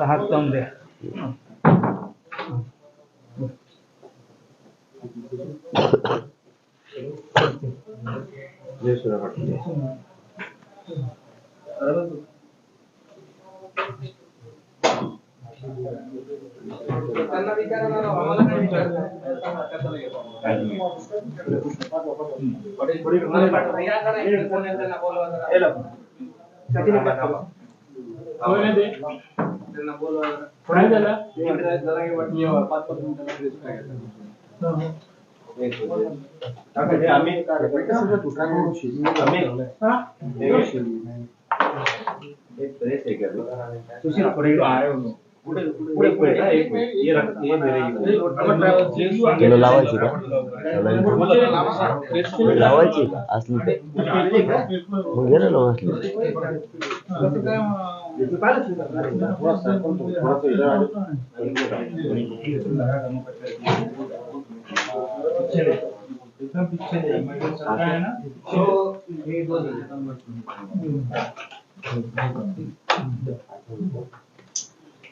हात लावून द्या त्यांना विचारा ना राव, आम्हाला काय विचारताय? या जरा इकडे कोण आहे त्यांना बोलवा जरा. त्यांना बोलवा जरा. काय झालं इकडे जरा हे वाटलं, ये पाच पाच मिनिटाला ड्रेस काय तुला लावायची का लावायची का असली तर मग घे ना लावून असली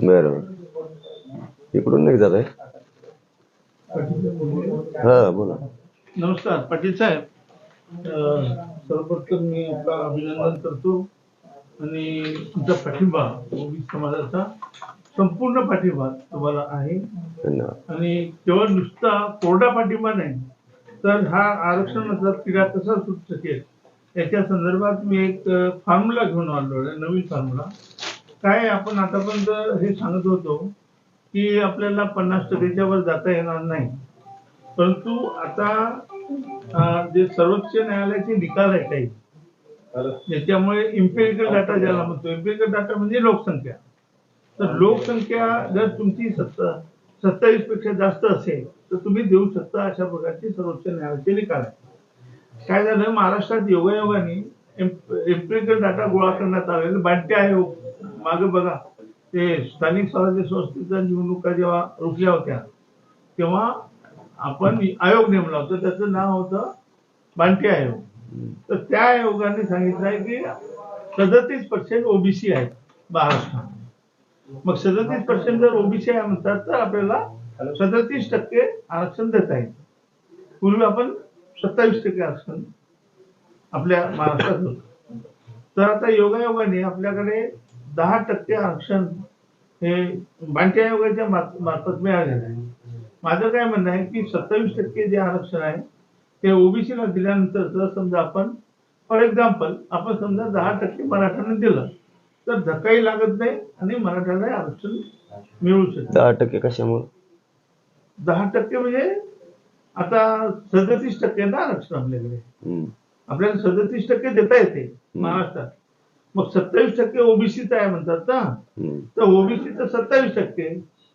बरोबर इकडून नाही जात आहे हा बोला. नमस्कार पाटील साहेब. सर्वप्रथम मी आपला अभिनंदन करतो आणि तुमचा पाठिंबा ओबीसी समाजाचा संपूर्ण पाठिंबा तुम्हाला आहे. आणि केवळ नुसता कोरडा पाठिंबा नाही तर हा आरक्षणाचा तिढा कसा सुटू शकेल याच्या संदर्भात मी एक फॉर्म्युला घेऊन आलो आहे नवीन फॉर्म्युला काय आपण आतापर्यंत हे सांगत होतो की आपल्याला पन्नास टक्केच्या वर जाता येणार नाही. परंतु आता जे सर्वोच्च न्यायालयाचे निकाल आहे काही त्याच्यामुळे इम्पेरिकल डाटा ज्याला म्हणतो इम्पेरिकल डाटा म्हणजे लोकसंख्या. तर लोकसंख्या जर तुमची सत्ता सत्तावीसपेक्षा जास्त असेल तर तुम्ही देऊ शकता अशा प्रकारचे सर्वोच्च न्यायालयाचे निकाल आहे काय झालं? महाराष्ट्रात योगायोगाने एम्पिरिकल डाटा गोळा करण्यात आलेला बांटे आयोग मागे बघा. ते स्थानिक स्वराज्य संस्थेच्या निवडणुका जेव्हा रोखल्या होत्या तेव्हा आपण आयोग नेमला होता. त्याचं नाव होतं बांटे आयोग. तर त्या आयोगाने सांगितलं आहे की सदतीस पर्सेंट ओबीसी आहेत महाराष्ट्रात मग सदतीस पर्सेंट जर ओबीसी आहे म्हणतात तर आपल्याला सदतीस टक्के आरक्षण देता येईल. पूर्वी आपण सत्तावीस टक्के आरक्षण आपल्या महाराष्ट्रात होतं. तर आता योगायोगाने आपल्याकडे दहा टक्के आरक्षण हे बांटे आयोगाच्या मार्फ- मार्फत मिळालेलं आहे. माझं काय म्हणणं आहे की सत्तावीस टक्के जे आरक्षण आहे ते ओबीसीला दिल्यानंतर जर समजा आपण फॉर एक्झाम्पल आपण समजा दहा टक्के मराठ्यांना दिलं तर धक्काही लागत नाही आणि मराठ्याला आरक्षण मिळू शकतं दहा टक्के कशामुळे? दहा टक्के म्हणजे आता सदतीस टक्के ना आरक्षण आपल्याकडे. आपल्याला सदतीस टक्के देता येते महाराष्ट्रात. मग सत्तावीस टक्के ओबीसीचं आहे म्हणतात ना. तर ओबीसीचं सत्तावीस टक्के.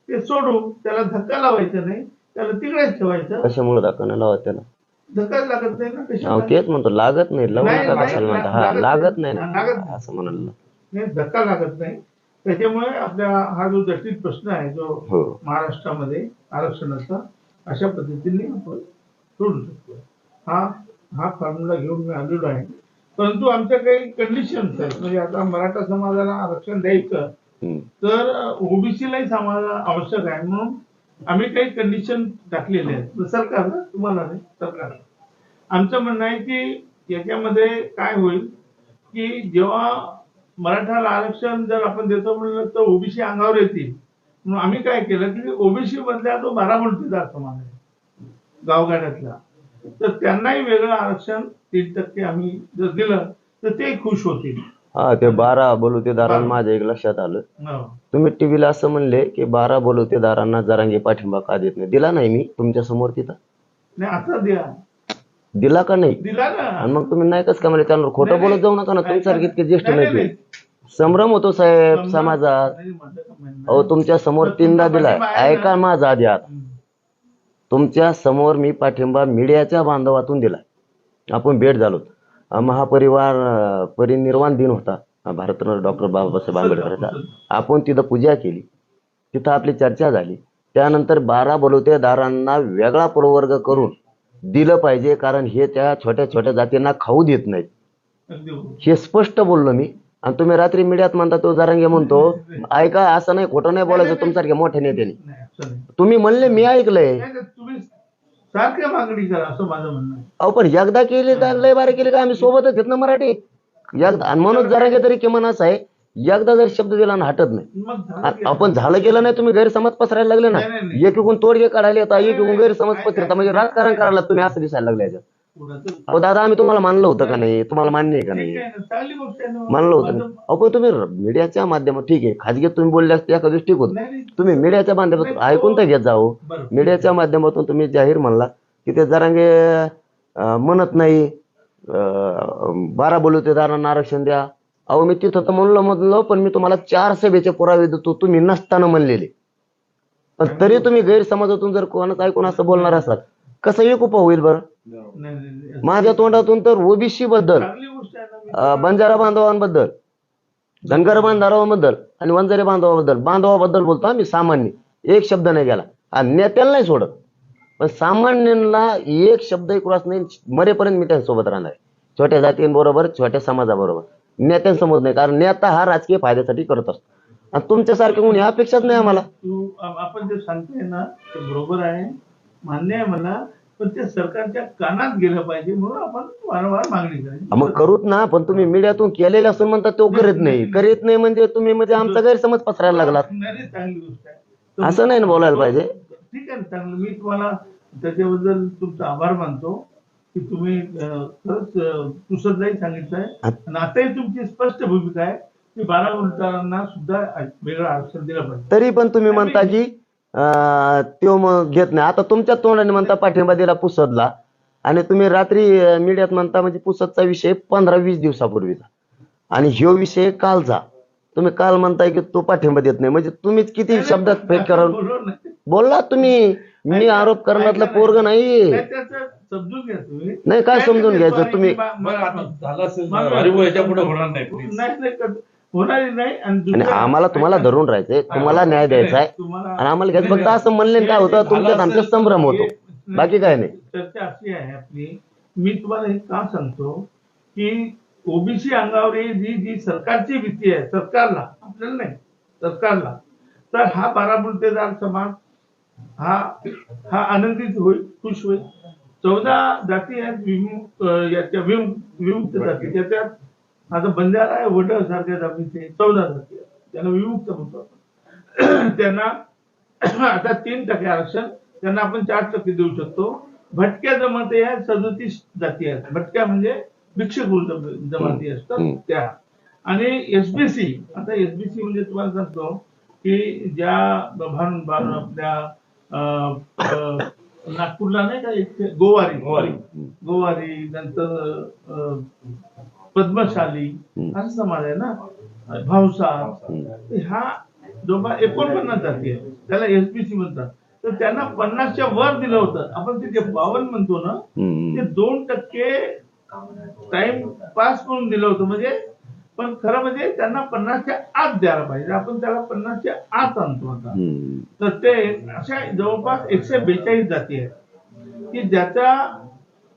ते सोडू त्याला धक्का लावायचा नाही त्याला तिकडेच ठेवायचं. कशामुळे दाखवणं लावा त्याला? धक्का लागत नाही ना तेच म्हणतो लागत नाही. नाही, नाही, हा लागत नाही. नाही. नाही. असं म्हणाल नाही, धक्का लागत नाही. त्याच्यामुळे आपल्या हा जो जटिल प्रश्न आहे जो हो. महाराष्ट्रामध्ये आरक्षणाचा अशा पद्धतीने आपण सोडू शकतो. हा हा फॉर्म्युला घेऊन मी आलेलो आहे. परंतु आमच्या काही कंडिशन्स आहेत. म्हणजे आता मराठा समाजाला आरक्षण द्यायचं. तर ओबीसीलाही समाजाला आवश्यक आहे. म्हणून आम्ही काही कंडिशन टाकलेले आहेत. सरकार तुम्हाला नाही सरकार. आमचं म्हणणं आहे की याच्यामध्ये काय होईल की जेव्हा मराठाला आरक्षण जर आपण देतो म्हणलं तर ओबीसी अंगावर येतील. आम्ही काय केलं की ओबीसी मधल्या जो बारामतीदार समाज आहे. गावगाड्यातला. तर त्यांनाही वेगळं आरक्षण तीन टक्के आम्ही जर दिलं तर ते खुश होतील. हा ते बारा बोलवतेदारांना माझ्या एक लक्षात आलं. हो. तुम्ही टीव्हीला असं म्हणले की बारा बोलवतेदारांना जरांगे पाठिंबा का देत नाही? दिला नाही मी तुमच्यासमोर तिथं? नाही आता द्या दिला का नाही? दिला ना. आणि मग तुम्ही नाही कसं का म्हणजे त्याला खोटं बोलत जाऊ नका ना तुमच्यासारखे इतके ज्येष्ठ नाही, ते. संभ्रम होतो साहेब समजा- समाजात. अहो. तुमच्यासमोर तीनदा दिलाय? ऐका माझा आधी आता. तुमच्यासमोर मी पाठिंबा मीडियाच्या बांधवातून दिलाय. आपण भेट झालो महापरिवार परिनिर्वाण दिन होता. भारतरत्न डॉक्टर बाबासाहेब आंबेडकरांचा. आपण तिथं पूजा केली. तिथं आपली चर्चा झाली. त्यानंतर बारा बलुतेदारांना वेगळा प्रवर्ग करून दिलं पाहिजे कारण हे त्या छोट्या छोट्या जातींना खाऊ देत नाहीत. हे स्पष्ट बोललो मी. आणि तुम्ही रात्री मीडियात म्हणता तो जरांगे म्हणतो ऐका असं नाही खोटं नाही बोलायचं तुमच्यासारख्या मोठ्या नेत्याने. तुम्ही म्हणले मी ऐकलंय. नाही, नाही, तुम्ही सारख्या मागणी करा असं माझं म्हणणं आहे. अहो पण एकदा केली तर लय बारे केली का? आम्ही सोबतच आहेत ना मराठी. एकदा आणि म्हणून जरा तरी किमान असं आहे एकदा जर शब्द दिला ना हटत नाही. मग झालं आ- की- आपण झालं गेलं नाही तुम्ही गैरसमज पसरायला लागले ना. नाही, नाही, नाही. एक एकूण तोडगे काढायला येतात एक एकूण गैरसमज पसरता. म्हणजे राजकारण करायला तुम्ही असं दिसायला लागले याच्यात. अहो दादा आम्ही तुम्हाला मानलं होतं का नाही? तुम्हाला मान्य आहे का नाही. मानलं होतं ना? अहो पण तुम्ही मीडियाच्या माध्यमात ठीक आहे खाजगीत तुम्ही बोलले असते एका दिवशी ठीक होत. तुम्ही मीडियाच्या माध्यमातून ऐकून तर घेत जाओ. मीडियाच्या माध्यमातून तुम्ही जाहीर म्हणला की ते जरांगे अं, म्हणत नाही. अं, बारा बलुतेदारांना आरक्षण द्या. अहो मी तिथं तर म्हणलं म्हणलं पण मी तुम्हाला चार सभेचे पुरावे देतो तुम्ही नसताना म्हणलेले. पण तरी तुम्ही गैरसमाजातून जर कोणाचं ऐकून असं बोलणार असाल कसं एक उप होईल बरं. नाही, नाही, नाही. माझ्या तोंडातून तर ओबीसी बद्दल बंजारा बांधवांबद्दल धनगर बांधवांबद्दल आणि वंजारी बांधवाबद्दल बांधवाबद्दल बोलतो आम्ही सामान्य. एक शब्द नाही गेला. आणि नेत्याला नाही सोडत. पण सामान्यांना एक शब्दही क्रॉस नाही मरेपर्यंत मी त्यांच्यासोबत राहणार आहे. छोट्या जातींबरोबर छोट्या समाजाबरोबर. नेत्यांसमोर नाही कारण नेता हा राजकीय फायद्यासाठी करत असतो. आणि तुमच्यासारखे कोणी अपेक्षाच नाही आम्हाला. आपण जे सांगतोय ना ते बरोबर आहे. मान्य आहे मला पण ते सरकारच्या कानात गेलं पाहिजे म्हणून आपण वारंवार मागणी करायची. मग करूत ना पण तुम्ही मीडियातून केलेलं असून म्हणता तो करीत नाही. करीत नाही म्हणजे तुम्ही म्हणजे आमचा गैरसमज पसरायला लागलात. नाही, नाही, चांगली गोष्ट आहे. असं नाही ना बोलायला पाहिजे? ठीक आहे ना चांगलं. मी तुम्हाला त्याच्याबद्दल तुमचा आभार मानतो की तुम्ही अं, खरंच अं, सांगितलंय. आणि आताही तुमची स्पष्ट भूमिका आहे की बारा उलटांना सुद्धा वेगळं आरक्षण दिलं पाहिजे. तरी पण तुम्ही म्हणता की अं, त्यो मग घेत नाही. आता तुमच्या तोंडाने म्हणता पाठिंबा दिला पुसदला. आणि तुम्ही रात्री मीडियात म्हणता म्हणजे पुसदचा विषय पंधरा वीस दिवसापूर्वीचा. आणि ह्यो विषय कालचा. तुम्ही काल म्हणताय की तो पाठिंबा देत नाही. म्हणजे तुम्हीच किती शब्दात फेक नाही. बोलला तुम्ही. मी आरोप करण्यातला पोरग नाही नाही, त्याचं समजून घ्या तुम्ही. नाही, काय समजून घ्यायचं? तुम्ही- बरं, आता झालं असेल याच्यापुढे होणार नाही please. नाही नाही नाही आणि आम्हाला तुम्हाला धरून राहायचंय तुम्हाला न्याय द्यायचा आहे. आणि आम्हाला घ्यायचं फक्त असं म्हणले काय होतं? तुमच्यात आमचा संभ्रम होतो. बाकी काय नाही. चर्चा अशी आहे आपली. मी तुम्हाला हे का सांगतो की ओबीसी अंगावर जी जी सरकारची भीती आहे सरकारला आपल्याला नाही सरकारला तर हा बारा बुलतेदार समाज हा हा आनंदित होईल खुश होईल. चौदा जाती आहेत विमुक्त याच्या विमुक्त जाती. त्याच्यात आता बंजारा आहे वड सारख्या जातीचे चौदा जाती त्यांना विमुक्त म्हणतो आपण. त्यांना आता तीन टक्के आरक्षण त्यांना आपण चार टक्के देऊ शकतो. भटक्या जमाती ह्या सदतीस जाती आहेत. भटक्या म्हणजे भिक्षक जम- जमाती असतात. त्या. आणि एसबीसी आता एसबीसी म्हणजे तुम्हाला सांगतो की ज्या भान आपल्या नागपूरला नाही का एक गोवारी. गोवारी. गोवारी नंतर पद्मशाली. असा समाज आहे ना हम्म. हा जवळपास एकोणपन्नास जाती आहे त्याला एसबीसी म्हणतात तर त्यांना पन्नासच्या वर दिलं होतं आपण ते जे बावन्न म्हणतो ना ते. दोन टक्के टाइम पास करून दिलं होतं म्हणजे पण खरं म्हणजे त्यांना पन्नासच्या आत द्यायला पाहिजे आपण त्याला पन्नासच्या आत आणतो आता. तर ते अशा जवळपास एकशे बेचाळीस जाती आहेत की ज्याचा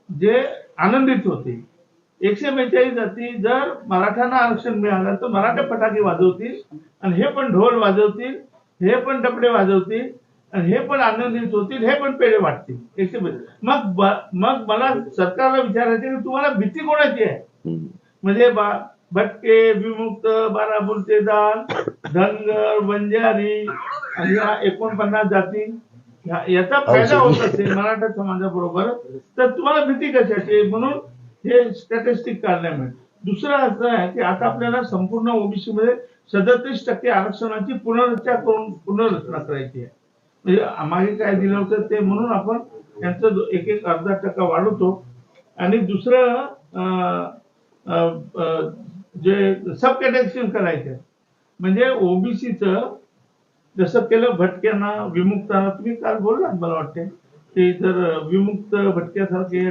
जे आनंदित होते एकशे बेचाळीस जाती जर मराठ्यांना आरक्षण मिळालं तर मराठा फटाके वाजवतील आणि हे पण ढोल वाजवतील हे पण डबडे वाजवतील आणि हे पण आनंदित होतील हे पण पेढे वाटतील. एकशे मग मग मला सरकारला विचारायचे की तुम्हाला भीती कोणाची आहे. म्हणजे भटके विमुक्त बारा बुलतेदार धनगर बंजारी आणि या एकोणपन्नास जाती. याचा फायदा होत असेल मराठा समाजाबरोबर तर तुम्हाला भीती कशाची? म्हणून हे स्टॅटिस्टिक काढल्यामुळे दुसरं असं आहे की आता आपल्याला संपूर्ण ओबीसी मध्ये सदतीस टक्के आरक्षणाची पुनर्रचना करून पुनर्रचना करायची आहे. म्हणजे मागे काय दिलं होतं ते म्हणून आपण त्यांचं एक एक अर्धा टक्का वाढवतो. आणि दुसरं अं, जे सब कॅटेक्शन करायचं. म्हणजे ओबीसीचं जसं केलं भटक्यांना विमुक्तांना तुम्ही काल बोललात मला वाटते की जर विमुक्त भटक्यासारखे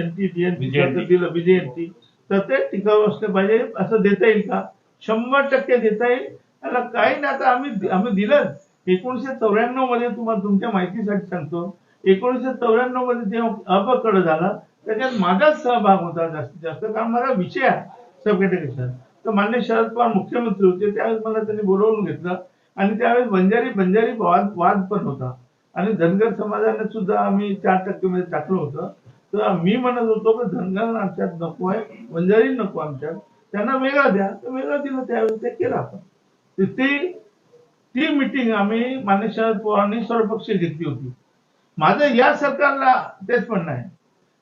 एन टी टी एन दिलं बीजेएनटी तर ते टिकाऊ असले पाहिजे. असं देता येईल का? शंभर टक्के देता येईल. त्याला काही नाही. आता आम्ही आम्ही दिलं एकोणीसशे चौऱ्याण्णवमध्ये तुम्हाला तुमच्या माहितीसाठी सांगतो. एकोणीसशे चौऱ्याण्णवमध्ये जेव्हा अपकड झाला त्याच्यात माझाच सहभाग होता. जास्तीत जास्त कारण माझा विषय आहे सब कॅटेगरीचा तर मान्य शरद पवार मुख्यमंत्री होते. त्यावेळेस मला त्यांनी बोलवून घेतलं. आणि त्यावेळेस बंजारी बंजारी वाद वाद पण होता. आणि धनगर समाजाने सुद्धा आम्ही चार टक्के मध्ये टाकलं होतं. तर मी म्हणत होतो की धनगर आमच्यात नको आहे वंजारी नको आमच्यात. त्यांना वेगळा द्या. तर वेगळा दिला त्यावेळेस ते केलं आपण. तर ती ती मिटिंग आम्ही मान्य शरद पवारांनी सर्वपक्षीय घेतली होती. माझं या सरकारला तेच म्हणणं आहे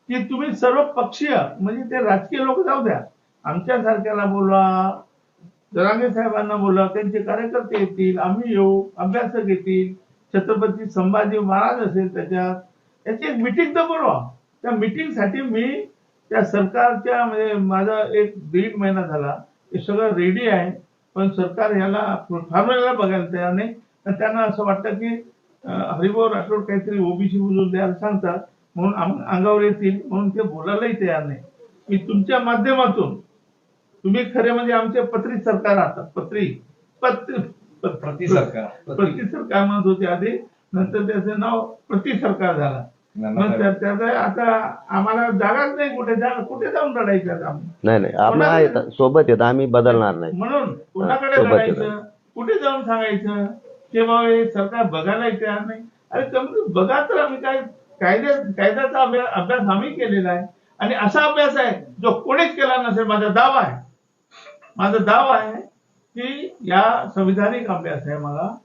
की तुम्ही सर्व पक्षीय म्हणजे ते राजकीय लोक जाऊ द्या. आमच्या सारख्याला बोला जरांगे साहेबांना बोला त्यांचे कार्यकर्ते येतील आम्ही येऊ अभ्यासक येतील. छत्रपती संभाजी महाराज असेल त्याच्यात याची एक मिटिंग तर बोलवा त्या मिटिंगसाठी मी त्या सरकारच्या म्हणजे माझा एक दीड महिना झाला. हे सगळं रेडी आहे. पण सरकार ह्याला फॉर्म्युला बघायला तयार नाही. आणि त्यांना असं वाटतं की हरिभाऊ राठोड काहीतरी ओबीसी बोलून द्यायला सांगतात. म्हणून अंगावर येतील. म्हणून ते बोलायलाही तयार नाही. मी तुमच्या माध्यमातून तुम्ही खरे म्हणजे आमचे पत्री सरकार आहात पत्री पत्री प्रति सरकार. प्रति सरकार म्हणत होते आधी नंतर त्याचं नाव प्रति सरकार झाला. त्या- त्याचं आता आम्हाला जागाच नाही कुठे जा कुठे जाऊन रडायचं आता आम्ही? नाही सोबत येत आम्ही बदलणार नाही. म्हणून कुणाकडे सोबत लढायचं. कुठे जाऊन सांगायचं? की बाबा हे सरकार बघायला तयार नाही. अरे कमी कमी बघा तर आम्ही काय कायद्या कायद्याचा अभ्यास अभ्यास आम्ही केलेला आहे. आणि असा अभ्यास आहे जो कोणीच केला नसेल माझा दावा आहे. माझा दावा आहे की या संविधानिक अभ्यास आहे मला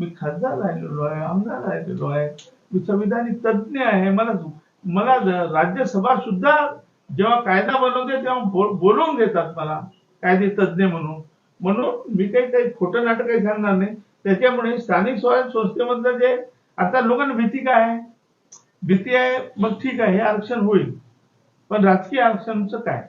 मी खासदार राहिलेलो आहे आमदार राहिलेलो आहे मी संविधानिक तज्ज्ञ आहे मला मला राज्यसभा सुद्धा जेव्हा कायदा बनवते तेव्हा बोल- बोलवून घेतात मला कायदे तज्ज्ञ म्हणून. म्हणून मी काही काही खोटं नाटक काही सांगणार नाही. त्याच्यामुळे स्थानिक स्वराज्य संस्थेमधलं जे आता लोकांना भीती काय आहे? भीती आहे मग ठीक आहे हे आरक्षण होईल. पण राजकीय आरक्षणचं काय?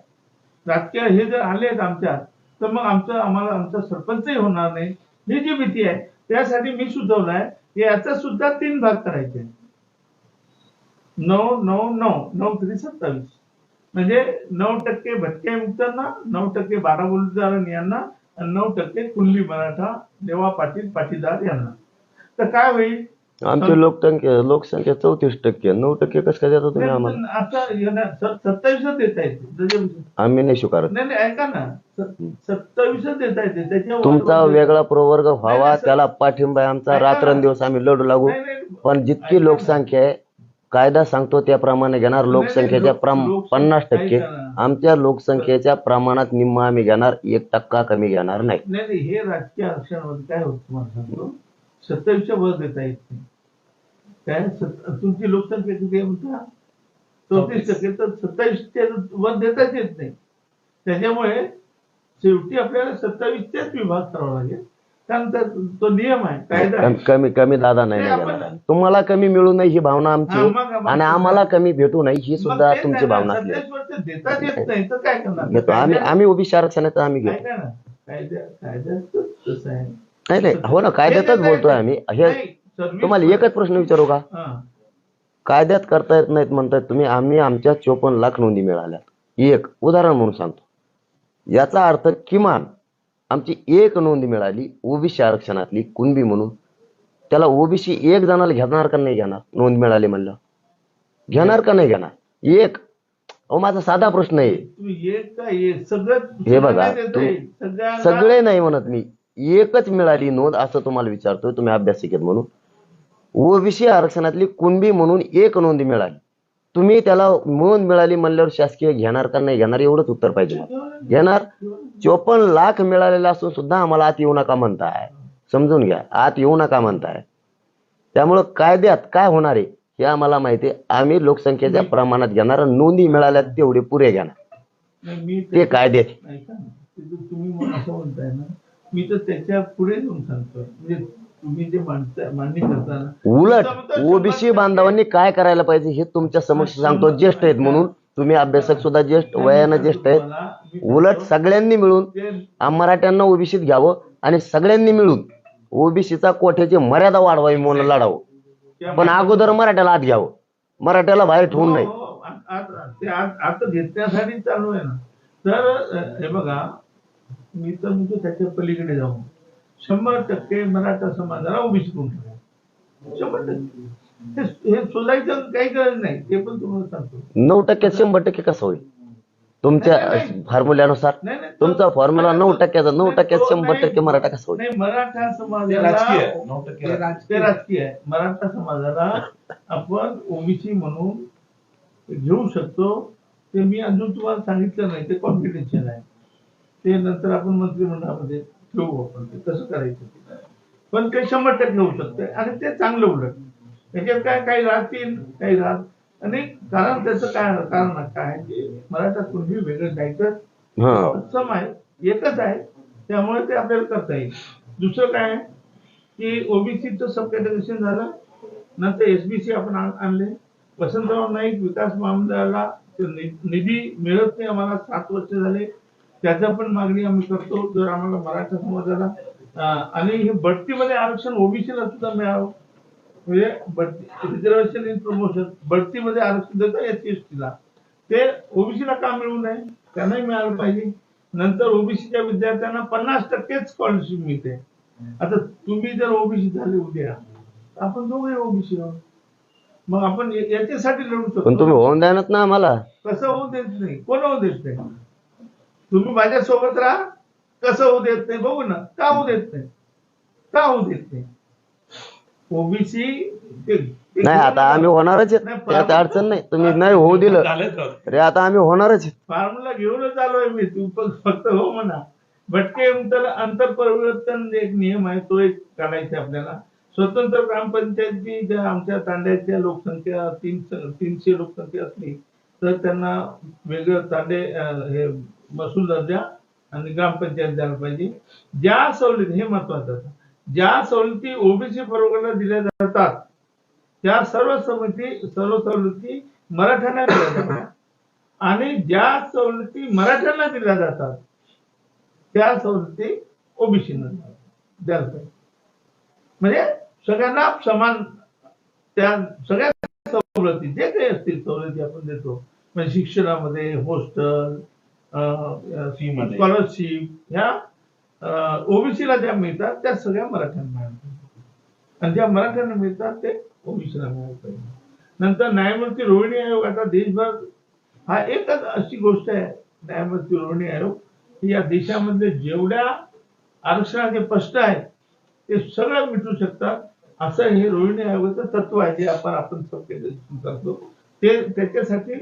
राजकीय हे जर आलेत आमच्यात तर मग आमचं आम्हाला आमचा सरपंचही होणार नाही. ही जी भीती आहे त्यासाठी मी सुचवलाय की याचा सुद्धा तीन भाग करायचे नऊ नऊ नऊ नऊ तरी सत्तावीस. म्हणजे नऊ टक्के भटक्या मुक्तांना नऊ टक्के बाराबोलीदार यांना आणि नऊ टक्के कुल्ली मराठा देवा पाटील पाटीदार यांना. तर काय होईल? आमची लोकसंख्या लोकसंख्या चौतीस टक्के नऊ टक्के कसं काय देता तुम्ही आम्हाला? आता येणार- स- सत्तावीसच देता येते त्याच्या- आम्ही नाही स्वीकारत. नाही नाही ऐका ना. स- सत्तावीसच देता येते त्याच्यावर तुमचा वेगळा प्रवर्ग व्हावा. त्याला पाठिंबा आहे आमचा. रात्रंदिवस आम्ही लढू लागू. नाही, नाही. पण जितकी लोकसंख्या आहे कायदा सांगतो त्याप्रमाणे घेणार. नाही, लोकसंख्येच्या लोक- प्रम- लोकसंख्या- पन्नास टक्के. ऐका ना. आमच्या लोकसंख्येच्या प्रमाणात निम्मा आम्ही घेणार. एक टक्का कमी घेणार नाही. नाही नाही हे राजकीय आरक्षणामध्ये काय होतं तुम्हाला सांगतो? सत्तावीसच्या वर देता येत नाही काय? तुमची लोकसंख्या किती आहे म्हणता? चौतीस टक्के तर सत्तावीसच्या वर देताच येत नाही. त्याच्यामुळे शेवटी आपल्याला सत्तावीसच्याच विभाग करावा लागेल. तो नियम आहे कायदा. कमी कमी दादा नाही नाही तुम्हाला कमी मिळू नये ही भावना आमची. आणि आम्हाला कमी भेटू नये ही सुद्धा तुमची भावना असली आहे. सत्तावीस वर्ष देताच येत नाही. तर काय करणार? घेतो आम्ही आम्ही ओबीसी आरक्षणाचं आम्ही घेतो. नाही नाही हो ना कायद्यातच बोलतोय आम्ही. हे नाही, तुम्हाला एकच प्रश्न विचारू का. कायद्यात करता येत नाहीत म्हणतायत तुम्ही आम्ही आमच्या चोपन्न लाख नोंदी मिळाल्या एक उदाहरण म्हणून सांगतो. याचा अर्थ किमान आमची एक नोंद मिळाली ओबीसी आरक्षणातली कुणबी म्हणून. त्याला ओबीसी एक जणाला घेणार का नाही घेणार? नोंद मिळाली म्हणलं. घेणार का नाही घेणार? एक. अहो माझा साधा प्रश्न आहे. हे बघा, सगळे नाही म्हणत मी. एकच मिळाली नोंद असं तुम्हाला विचारतोय. तुम्ही अभ्यासिकेत म्हणून. ओबीसी आरक्षणातली कुणबी म्हणून एक नोंद मिळाली. तुम्ही त्याला नोंद मिळाली म्हणल्यावर शासकीय घेणार का नाही घेणार एवढंच उत्तर पाहिजे. घेणार? चोपन्न लाख मिळालेला असून सुद्धा आम्हाला आत येऊ नका म्हणताय. समजून घ्या आत येऊ नका म्हणताय. त्यामुळं कायद्यात काय होणार आहे हे आम्हाला माहिती आहे. आम्ही लोकसंख्येच्या प्रमाणात घेणार नोंदी मिळाल्या तेवढे पुरे घेणार. ते कायद्याचे ऐका ना ते जो तुम्ही मला असं म्हणताय ना मी तर त्याच्या पुढे जाऊन सांगतो. म्हणजे तुम्ही जे मांडताय मान्य करताना उलट ओबीसी बांधवांनी काय करायला पाहिजे हे तुमच्या समक्ष सांगतो. ज्येष्ठ आहेत म्हणून. तुम्ही अभ्यासक सुद्धा ज्येष्ठ वयानं ज्येष्ठ आहेत. मला- मी- उलट सगळ्यांनी मिळून आ- मराठ्यांना ओबीसीत घ्यावं आणि सगळ्यांनी मिळून ओबीसीचा कोठ्याची मर्यादा वाढवावी म्हणून लढावं. त्या पण अगोदर मराठ्याला आत घ्यावं. मराठ्याला बाहेर ठेवून नाही. हो, हो. आ- आ- ते आ- आता घेतण्यासाठी चालू आहे ना. तर अ, हे बघा मी तर म्हणतो त्याच्या पलीकडे जाऊन. शंभर टक्के मराठा समाजाला ओबीसी करून ठेवा शंभर टक्के. हे- शोधायचं काही गरज नाही ते पण तुम्हाला सांगतो. नऊ टक्क्यात शंभर टक्के कसं होईल? तुमच्या फॉर्म्युल्यानुसार तुमचा फॉर्म्युला नऊ टक्क्याचा नऊ टक्क्यात शंभर. टक्के मराठा कसं होईल? नाही मराठा समाजाला राजकीय राजकीय. आहे. मराठा समाजाला आपण ओबीसी म्हणून घेऊ शकतो. ते मी अजून तुम्हाला सांगितलं नाही ते कॉन्फिडेन्शियल आहे. ते नंतर आपण मंत्रिमंडळामध्ये ठेवू आपण ते. कसं करायचं. पण ते शंभर टक्के होऊ शकते आणि ते चांगलं उलट. त्याच्यात काय काही राहतील काही राहत आणि कारण त्याचं काय कारण काय की मराठा कुणबी वेगळं जायचं सम आहे एकच आहे. त्यामुळे ते आपल्याला करता येईल. दुसरं काय आहे की ओबीसीचं सब कॅटेगरेशन झालं नंतर एसबीसी आपण आण- आणले. वसंतराव नाईक विकास महामंडळाला निधी मिळत नाही आम्हाला सात वर्ष झाले. त्याचा पण मागणी आम्ही करतो जर आम्हाला मराठा समाजाला आणि हे बढतीमध्ये आरक्षण ओबीसीला सुद्धा मिळावं. म्हणजे बढती रिझर्वेशन इन प्रमोशन बढतीमध्ये आरक्षण देतं एस सी ला ते ओबीसीला का मिळू नये? त्यांनाही मिळालं पाहिजे. नंतर ओबीसीच्या विद्यार्थ्यांना पन्नास टक्केच स्कॉलरशिप मिळते. आता तुम्ही जर ओबीसी झाले उद्या आपण दोघे ओबीसी आहोत. मग आपण याच्यासाठी लढू पण शकतो तुम्ही होऊन ना आम्हाला. कसं होऊ देत नाही. कोण होऊ देत नाही? तुम्ही माझ्या सोबत राहा. कसं होऊ देत नाही बघू ना. का होऊ देत नाही? का होऊ देत नाही? ओबीसी नाही आता आम्ही होणारच आहेत. त्यात अडचण नाही. तुम्ही नाही होऊ दिलं. तर. तरी आता आम्ही होणारच. फॉर्म्युला घेऊनच आलोय मी. तू फक्त हो म्हणा. भटके अंतर अंतर परिवर्तन एक नियम आहे. तो एक काढायचा आपल्याला. स्वतंत्र ग्रामपंचायतची ज्या आमच्या तांड्याच्या लोकसंख्या तीन तीनशे लोकसंख्या असली तर त्यांना वेगळं तांडे हे महसूल दर्जा आणि ग्रामपंचायत द्यायला पाहिजे. ज्या सवलती हे महत्वाचं ज्या सवलती ओबीसी प्रवर्गाला दिल्या जातात त्या सर्व समिती सर्व सवलती मराठ्यांना दिल्या जातात. आणि ज्या सवलती मराठ्यांना दिल्या जातात त्या सवलती ओबीसीना द्यायला पाहिजे. म्हणजे सगळ्यांना समान त्या सगळ्या सवलती जे काही असतील सवलती आपण देतो. म्हणजे शिक्षणामध्ये हॉस्टेल स्कॉलरशिप ह्या ओबीसीला ज्या मिळतात त्या सगळ्या मराठ्यांना आणि ज्या मराठ्यांना मिळतात ते ओबीसीला मिळत पाहिजे नंतर न्यायमूर्ती रोहिणी आयोग आता देशभर हा एकच अशी गोष्ट आहे न्यायमूर्ती रोहिणी आयोग की या देशामधले जेवढ्या आरक्षणाचे प्रश्न आहेत ते सगळं मिटू शकतात. असं हे रोहिणी आयोगाचं तत्व आहे जे आपण आपण करतो. ते त्याच्यासाठी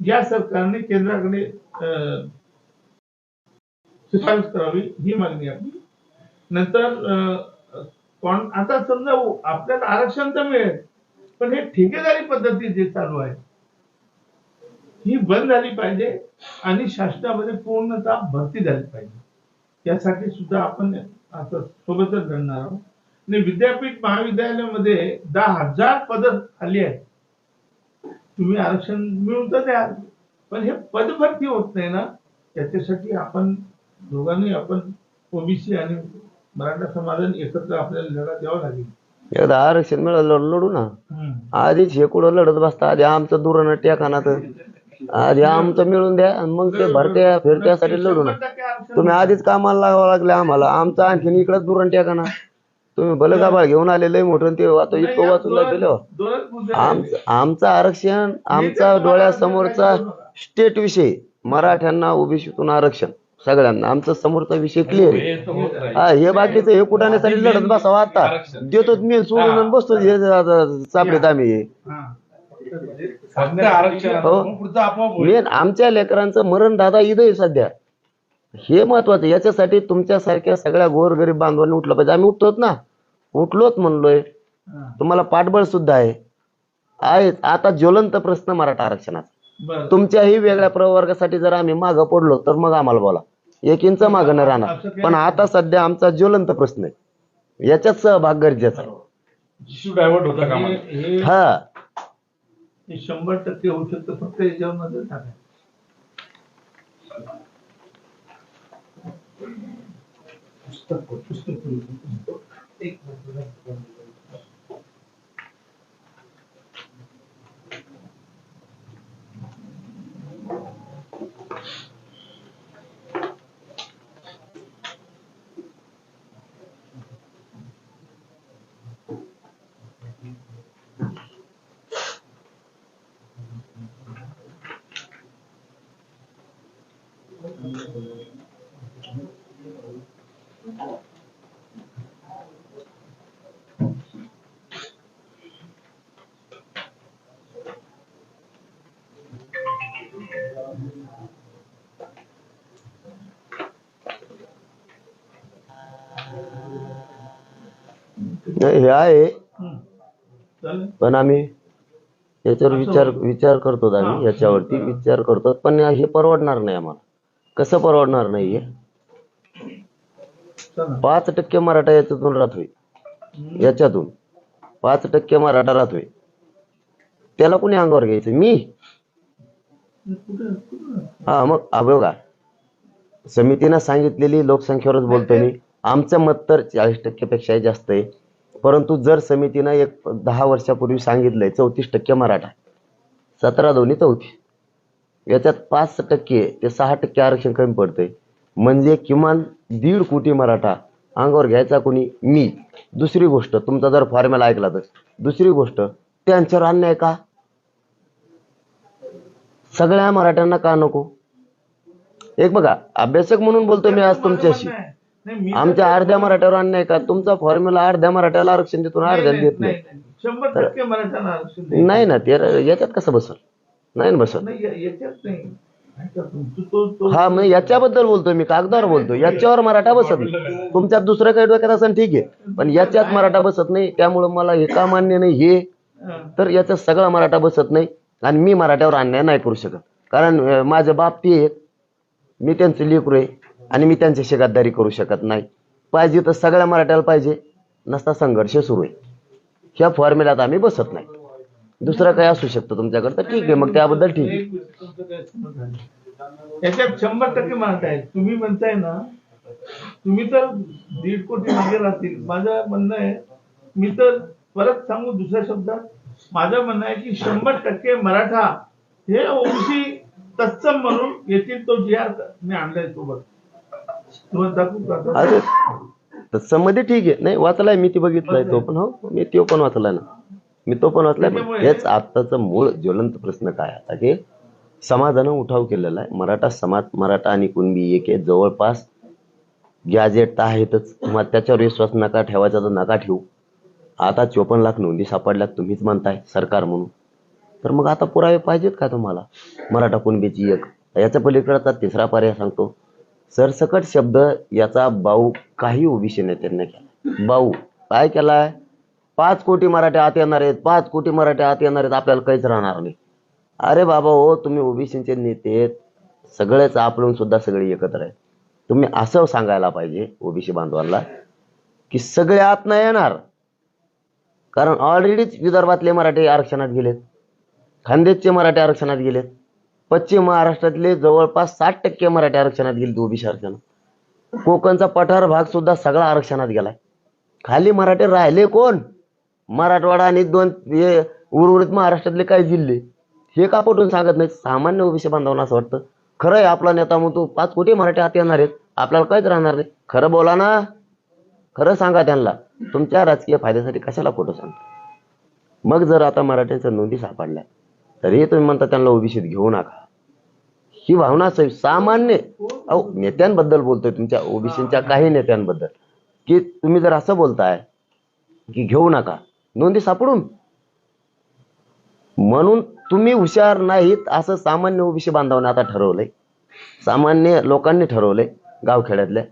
या सरकारने केंद्राकडे शिफारस करावी ही मागणी आपली नंतर आता समजा आपल्याला आरक्षण तर मिळेल पण हे ठेकेदारी पद्धती जे चालू आहे ही बंद झाली पाहिजे आणि शासनामध्ये पूर्णतः भरती झाली पाहिजे. यासाठी सुद्धा आपण आता सोबतच लढणार आहोत. आणि विद्यापीठ महाविद्यालयामध्ये दहा हजार पद खाली आहेत. तुम्ही आरक्षण मिळून तर द्याल पण हे पदभरती होत नाही ना. त्याच्यासाठी आपण दोघांनी आपण ओबीसी आणि मराठा समाजाने एकत्र आपल्याला लढा द्यावा लागेल. एकदा आरक्षण मिळालं लढू ना. हम्म. आधीच हे कुठं लढत बसता आधी आमचं दुरण टेकाना तर आधी आमचं मिळून द्या आणि मग ते भरत्या फिरत्यासाठी लढू ना. तुम्ही आधीच कामाला लागावं लागले आम्हाला. आमचं आणखीन इकडंच दुरण टेकाना तुम्ही भलं गाबाळ घेऊन आले लय मोठं ते वाचू इतकं वाचून दोन- दिलं. आमचं आमचं आरक्षण आमचा डोळ्यासमोरचा स्टेट विषय मराठ्यांना ओबीसीतून आरक्षण सगळ्यांना. आमचा समोरचा विषय क्लिअर आहे. हे. हा बाकीचं हे कुठाण्यासाठी लढत बसावं आता. देतो मी सोडून बसतो. हे चापडीत आम्ही. हे. मेन आमच्या लेकरांचं मरण दादा इथं आहे सध्या. हे महत्वाचं याच्यासाठी तुमच्यासारख्या सगळ्या गोरगरीब बांधवांनी उठलं पाहिजे. आम्ही उठतोच ना. उठलोच म्हणलोय. तुम्हाला पाठबळ सुद्धा आहे. आहेच आता ज्वलंत प्रश्न मराठा आरक्षणाचा. बरं. तुमच्याही वेगळ्या प्रवर्गासाठी जर आम्ही मागं पडलो तर मग आम्हाला बोला. एक इंच मागं नाही राहणार. पण आता सध्या आमचा ज्वलंत प्रश्न आहे. याच्यात सहभाग गरजेचा आहे. इश्यू डायव्हर्ट होता का हे शंभर टक्के होऊ शकतं फक्त याच्यावर नजर टाकाय नाही, हे आहे. चालेल पण आम्ही याच्यावर विचार विचार करतो आम्ही याच्यावरती विचार करतो. पण हे परवडणार नाही आम्हाला. कसं परवडणार नाही हे? चला पाच टक्के मराठा याच्यातून राहतोय. हम्म. याच्यातून. पाच टक्के मराठा राहतोय. त्याला कोणी अंगावर घ्यायचं? मी? कुठे कुठे? हा मग हा बघा समितीनं सांगितलेली लोकसंख्येवरच बोलतो मी. आमचं मत तर चाळीस टक्केपेक्षाही जास्त आहे. परंतु जर समितीनं एक दहा वर्षापूर्वी सांगितलंय चौतीस टक्के मराठा. सतरा दोन्ही चौतीस याच्यात पाच टक्के ते सहा टक्के आरक्षण कमी पडतंय. म्हणजे किमान दीड कोटी मराठा अंगावर घ्यायचा कोणी? मी. दुसरी गोष्ट तुमचा जर फॉर्म्युला ऐकला तर. दुसरी गोष्ट त्यांच्यावर अन्याय का? सगळ्या मराठ्यांना का नको? एक बघा अभ्यासक म्हणून बोलतो मी आज तुमच्याशी. नाही, मी तर- आमच्या अर्ध्या मराठ्यावर अन्याय का तुमचा फॉर्म्युला अर्ध्या मराठ्याला आरक्षण देतो आणि अर्ध्याला नाही, देत नाही. शंभर टक्के मराठ्यांना आरक्षण द्यायचं. नाही ना ते याच्यात कसं बसल? नाही ना बसल. नाही या- याच्यात नाही. ऐका तुमचं तो तो हा मग याच्याबद्दल बोलतोय मी कागदावर बोलतो याच्यावर मराठा बसत नाही. तुमच्यात दुसरं काही डोक्यात असेल ठीक आहे. पण याच्यात मराठा बसत नाही. त्यामुळं मला हे का मान्य नाही हे हा. तर याच्यात सगळा मराठा बसत नाही. आणि मी मराठ्यावर अन्याय नाही करू शकत. कारण अं, माझे बाप ते आहेत. मी त्यांचं लेकरू आहे. आणि मी त्यांच्याशी गद्दारी करू शकत नाही. पाहिजे तर सगळ्या मराठ्याला पाहिजे नसता संघर्ष सुरू आहे. ह्या फॉर्म्युल्यात आम्ही बसत नाही. दुसरं काय असू शकतं तुमच्याकडे तर ठीक आहे मग त्याबद्दल ठीक आहे. याच्यात शंभर टक्के म्हणताय आहेत तुम्ही म्हणताय ना तुम्ही तर दीड कोटी मागे राहतील. माझं म्हणणं आहे मी तर परत सांगू दुसऱ्या शब्दात माझं म्हणणं आहे की शंभर टक्के मराठा हे ओबीसी तत्सम म्हणून येतील तो जी मी आणलाय सोबत तुम्हाला दाखवू का आता? अरे तसं मध्ये ठीक आहे. नाही वाचलाय मी ती बघितलाय तो पण हो. मी तो पण वाचलाय ना. मी तो पण वाचलाय. पण हेच आत्ताचा मूळ ज्वलंत प्रश्न काय आता की समाजानं उठाव केलेला आहे. मराठा समाज मराठा आणि कुणबी एक आहे. जवळपास गॅजेट तर आहेतच. मग त्याच्यावर विश्वास नका ठेवायचा तर नका ठेवू. आता चोपन्न लाख नोंदी सापडल्यात तुम्हीच म्हणताय सरकार म्हणून. तर मग आता पुरावे पाहिजेत का तुम्हाला? मराठा कुणबीची एक. याच्या पलीकडचा तिसरा पर्याय सांगतो. सरसकट शब्द याचा बाऊ काही ओबीसी नेत्यांनी केला. बाऊ काय केलाय? पाच कोटी मराठी आत येणार आहेत पाच कोटी मराठी आत येणार आहेत आपल्याला काहीच राहणार नाही. अरे बाबा हो तुम्ही ओबीसीचे नेते आहेत सगळेच आपलून सुद्धा सगळे एकत्र आहेत. तुम्ही असं सांगायला पाहिजे ओबीसी बांधवांना की सगळे आत नाही येणार. कारण ऑलरेडीच विदर्भातले मराठी आरक्षणात गेलेत. खानदेशचे मराठे आरक्षणात गेलेत. पश्चिम महाराष्ट्रातले जवळपास साठ टक्के मराठी आरक्षणात गेली ओबीसी आरक्षण. कोकणचा पठार भाग सुद्धा सगळा आरक्षणात गेलाय. खाली मराठे राहिले कोण? मराठवाडा आणि दोन हे उर्वरित महाराष्ट्रातले काही जिल्हे. हे का पटून सांगत नाही सामान्य ओबीसी बांधवांना असं वाटतं. खरं आहे आपला नेता म्हणतो पाच कोटी मराठी आत येणार आहेत. आपल्याला काहीच राहणार नाही. खरं बोला ना. खरं सांगा त्यांना. तुमच्या राजकीय फायद्यासाठी कशाला खोटं सांगता? मग जर आता मराठ्यांच्या नोंदी सापडल्या तरी तुम्ही म्हणता त्यांना ओबीसीत घेऊ नका. ही भावना सामान्य. अहो नेत्यांबद्दल बोलतोय तुमच्या ओबीसीच्या काही नेत्यांबद्दल. की तुम्ही जर असं बोलताय की घेऊ नका नोंदी सापडून. म्हणून तुम्ही हुशार नाहीत असं सामान्य ओबीसी बांधवाने आता ठरवलंय. सामान्य लोकांनी ठरवलंय गावखेड्यातल्या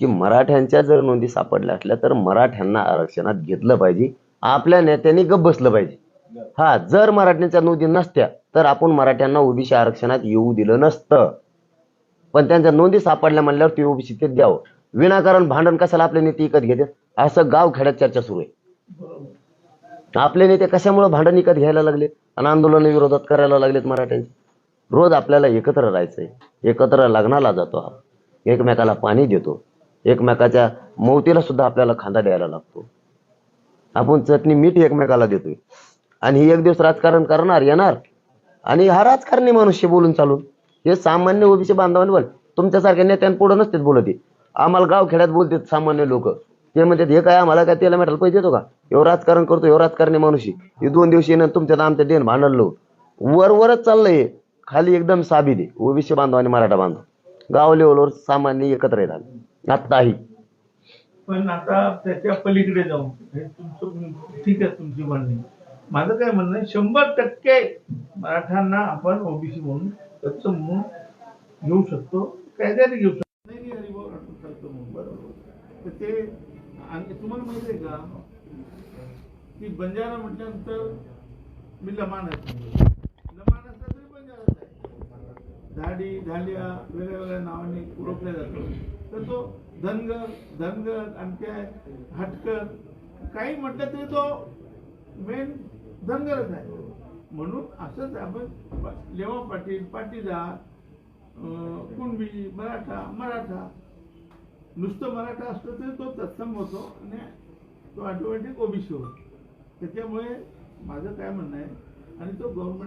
की मराठ्यांच्या जर नोंदी सापडल्या असल्या तर मराठ्यांना आरक्षणात घेतलं पाहिजे. आपल्या नेत्यांनी गप बसलं पाहिजे. हा जर मराठ्यांच्या नोंदी नसत्या तर आपण मराठ्यांना ओबीसी आरक्षणात येऊ दिलं नसतं. पण त्यांच्या नोंदी सापडल्या म्हणल्यावर ते ओबीसी ते द्यावं. विनाकारण भांडण कशाला आपले नेते विकत घेतात असं गाव खेड्यात चर्चा सुरू आहे. आपले नेते कशामुळे भांडण विकत घ्यायला लागले? आणि आंदोलन विरोधात करायला लागलेत मराठ्यांचे. रोज आपल्याला एकत्र राहायचंय. एकत्र लग्नाला जातो एकमेकाला पाणी देतो. एकमेकाच्या मौतीला सुद्धा आपल्याला खांदा द्यायला लागतो. आपण चटणी मीठ एकमेकाला देतोय. आणि ही एक दिवस राजकारण करणार येणार. आणि हा राजकारणी मनुष्य बोलून चालून. हे सामान्य ओबीसी बांधवांनी बोल तुमच्यासारख्या नेत्यांपुढे नसतेच बोलत आम्हाला गावखेड्यात बोलतात सामान्य लोक. ते म्हणतात हे काय आम्हाला काय त्याला मेटायला पैसे देतो का? एवढं राजकारण करतो एवढं राजकारणी मनुष्य. हे दोन दिवशी येणं तुमच्यात आमच्या देण भांडलो वर वरच चाललंय खाली एकदम साबी आहे ओबीसी बांधव आणि मराठा बांधव. गाव लेवलवर सामान्य एकत्र येतात. आत्ताही. पण आता त्याच्या पलीकडे जाऊन ठीक आहे तुमची म्हणणे. माझं काय म्हणणं शंभर टक्के मराठ्यांना आपण ओबीसी म्हणून तत्सम म्हणून घेऊ शकतो कायद्याने घेऊ शकतो. नाही नाही हरिभाऊ राठोड चालतो म्हणून बरोबर. तर ते आणि तुम्हाला माहिती आहे का की बंजारा म्हटल्यानंतर मी लमानच लमान असला तरी बंजाराच आहे. झाडी धालिया वेगळ्या वेगळ्या नावाने ओळखल्या जातो तर तो धनगर धनगर आणि काय हटकर काही म्हटलं तरी तो मेन धनगरच आहे. म्हणून असंच आपण लेवा पाटील पाटीदार अं, कुणबी मराठा मराठा नुसतं मराठा असलं तरी तो तत्सम होतो आणि तो ऑटोमॅटिक ओबीसी होतो. त्याच्यामुळे माझं काय म्हणणं आहे आणि तो गव्हर्नमेंट